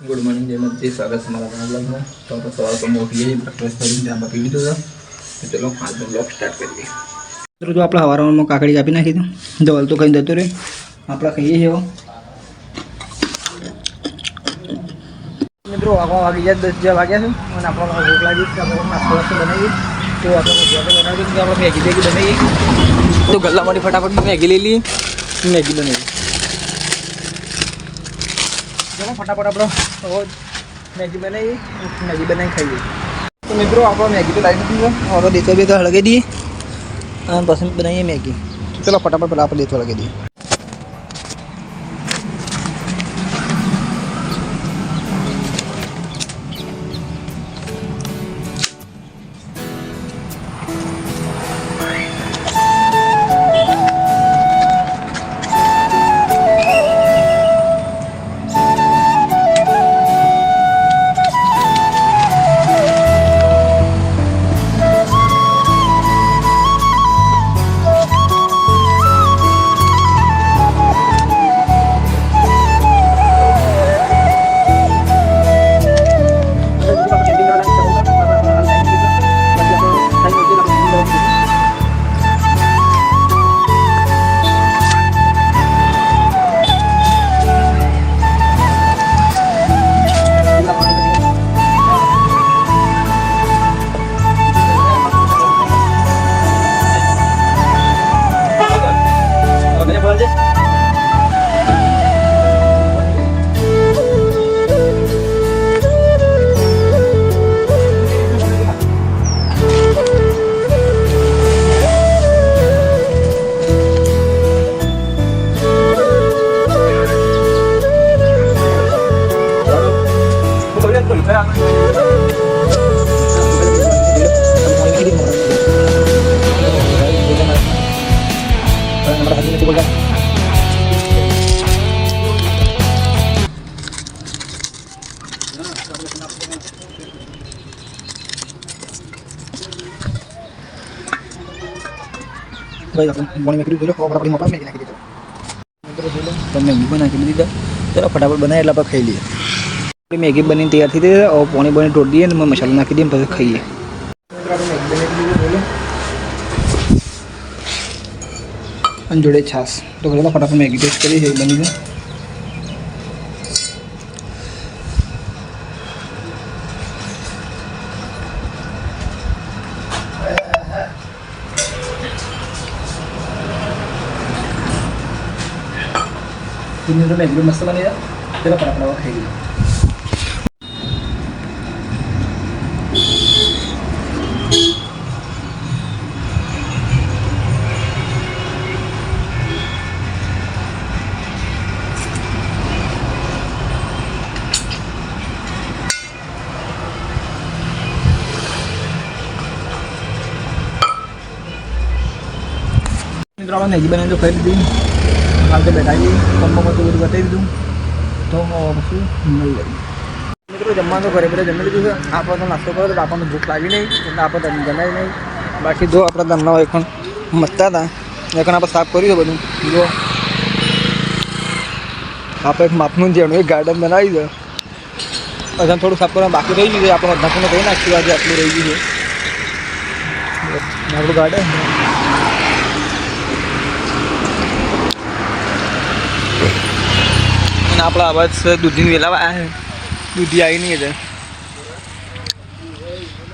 Good morning જય મત સ્વાગત છે મારા બ્લોગમાં તો આપણે સવાર તો મોટી જઈએ બ્રેકફાસ્ટ કરીને ત્યાં પી લીધો હતો તો ચલો આજનો બ્લોગ સ્ટાર્ટ કરીએ મિત્રો જો આપણે હવારમાં કાકડી કાપી નાખી દઉં ધવલ તો ખાઈ જતો રહે આપણે ખાઈએ છીએ. મિત્રો આગળ વાગી ગયા દસ જેવા વાગ્યા છે અને આપણા ભૂખ લાગી છે આપણે નાસ્તો વાસ્તો બનાવીએ તો આપણે ભજીયા તો બનાવી દીધું તો આપણે મેગી મેગી બનાવીએ તો ગલ્લામાંથી ફટાફટ મેગી લઈ લઈએ મેગી બનાવીએ ચલો ફટાફટ આપણો હવે મેગી બનાવી મેગી બનાવી ખાઈએ તો મિત્રો આપણો મેગી તો લાવી દીધી છે હવે દેતો બે તો હળગાઈ દઈએ અને પછી બનાવીએ મેગી તો ચલો ફટાફટ પહેલાં આપણે દેતો હળગાઈ દઈએ ભાઈ આપણે મોણી મેગી જોઈ લો ખબર આપણી મોટા મેગી નાખી દીધો મિત્રો જોઈ લો તો મેગી પણ નાખી દીધા ચલો ફટાફટ બનાવીએ એટલે આપણે ખાઈ લઈએ આપણી મેગી બનીને તૈયાર થઈ ગઈ છે હવે પોણી બની તોડી દઈએ ને મસાલો નાખી દઈએ ને પછી ખાઈએ અને જોડે છાશ તો ચલો ફટાફટ મેગી ટેસ્ટ કરીએ છે બની છે ತಿನ್ನಿದ ಮೇಲೆ ಹೆಂಗೆ ಮಸ್ತ್ ಮನೆ ಇದೆಲ್ಲ ಪಡ ಪಡ ಹೇಗೆ Ini drama nih gimana tuh Ferdi? ખાઈ લીધી હાલ તો બેઠા છીએ પંપમાં તો બધું બતાવી દીધું. તો પછી મળી લઈએ મિત્રો, જમવાનું ઘરે બધા જમી લીધું આપણે તો નાસ્તો કર્યો તો આપણને ભૂખ લાગી નહીં, એટલે આપણે તમને જમાય નહીં. બાકી જો આપણા ધરના હોય પણ મસ્તા હતા. એકણ આપણે સાફ કર્યું છે બધું. જો. આપણે એક માપનું જેણું એક ગાર્ડન બનાવી દે પછી થોડું સાફ કરવાનું બાકી રહી ગયું છે. આપણે અધનાપુને કહી નાખ્યું આજે આટલું રહી ગયું છે. આપણું ગાર્ડન. અને આપણા અવાજ છે દૂધીને વેલાવા આવ્યા છે દૂધી આવી નહીં એટલે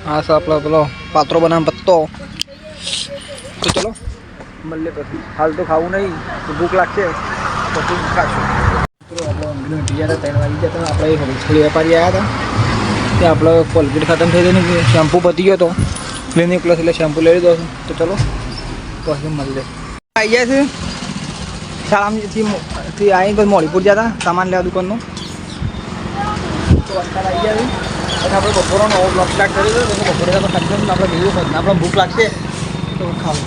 હા સર આપણો પેલો પાત્રો બનાવ પત્તો તો ચલો મળીએ પછી હાલ તો ખાવું નહીં તો ભૂખ લાગશે પછી ખાશું મિત્રો આપણે ઊંઘીને ઉઠી ગયા હતા ત્રણ વાગી ગયા હતા આપણે હોલસેલ વેપારી આવ્યા હતા ત્યાં આપણે કોલગેટ ખતમ થઈ ગઈ ને શેમ્પુ પતી ગયો હતો ક્લિનિક પ્લસ એટલે શેમ્પુ લઈ લીધો તો ચલો પછી મળીએ આવી ગયા છે શાળામાંથી થી આવી કોઈ મોડીપુર ગયા હતા સામાન લેવા દુકાનનું? તો અત્યારે આવી ગયા આપણે બપોરનો નવો બ્લોક સ્ટાર્ટ કરી દો તો બપોરે તો આપણે બીજું આપણે ભૂખ લાગશે. તો ખાવું.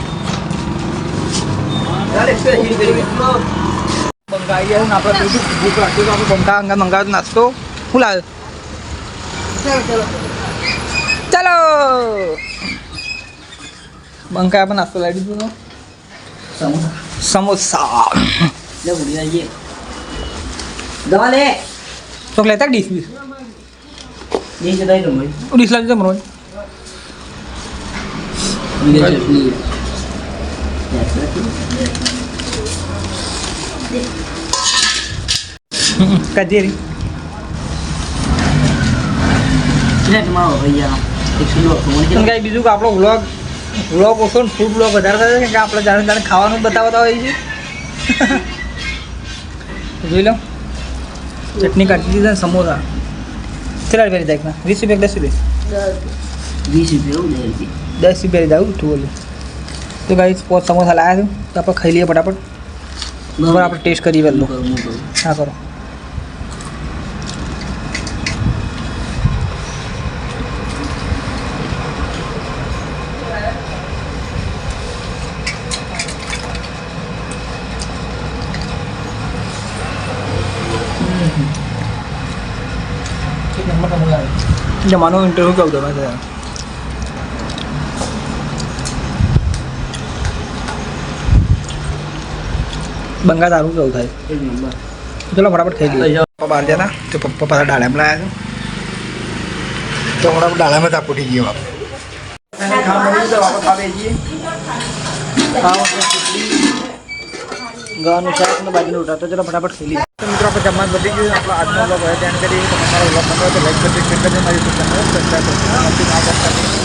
બંકા આવી ગયા આપણે બીજું ભૂખ લાગશે તો આપણે બંકા અંગા મંગાવ્યો નાસ્તો. શું લાવ્યો? ચાલો બંકા પણ નાસ્તો લાવી દીધો સમોસા. ઉડી આવીએ દવા લે તો લેતા ડીશ બીસ Dia sedai tu, boy. Dish લાવી દે મને Dia Baik. sedai. Ya, sedai. કચેરી Sedai tu mau ભૈયા એકસો દો તો મને પણ કાંઈ બીજું કે આપણો વ્લોગ વ્લોગ ઓછો ને ફૂડ વ્લોગ વધારે થાય છે કે આપણે જાણે જાણે ખાવાનું બતાવતા હોય છીએ જોઈ લો. ચટણી કાઢી દીધા ને સમોસા. કેટલા રૂપિયા લીધા એકના વીસ રૂપિયા દસ રૂપિયા? વીસ રૂપિયા દસ રૂપિયા લીધા આવું તું બોલે. તો ભાઈ પોત સમોસા લાવ્યા છું તો આપણે ખાઈ લઈએ ફટાફટ. બરાબર. આપણે ટેસ્ટ કરીએ પહેલું. હા કરો. જમાનો ઇન્ટરવ્યુ કહું તમે તો બંગા તારું કેવું થાય ચલો ફટાફટ ખાઈ લઈએ પપ્પા બહાર જતા તો પપ્પા પાછા ડાળામાં લાવ્યા છે તો હમણાં ડાળામાં તાપ ઉઠી ગયો બાપ ખાવા મળ્યું તો વાપસ આવે જઈએ ખાવા ગવાનું શાક ને બાજરીનું રોટા તો ચલો ફટાફટ ખાઈ લઈએ તો મિત્રો, આપણે જમવાનું બધી ગયું. આપણો આજનો બ્લોગ હોય ધ્યાન કરી તમારો બ્લોગ હોય તો લાઈક કરજો શેર મારી સબસ્ક્રાઈબ કરજો.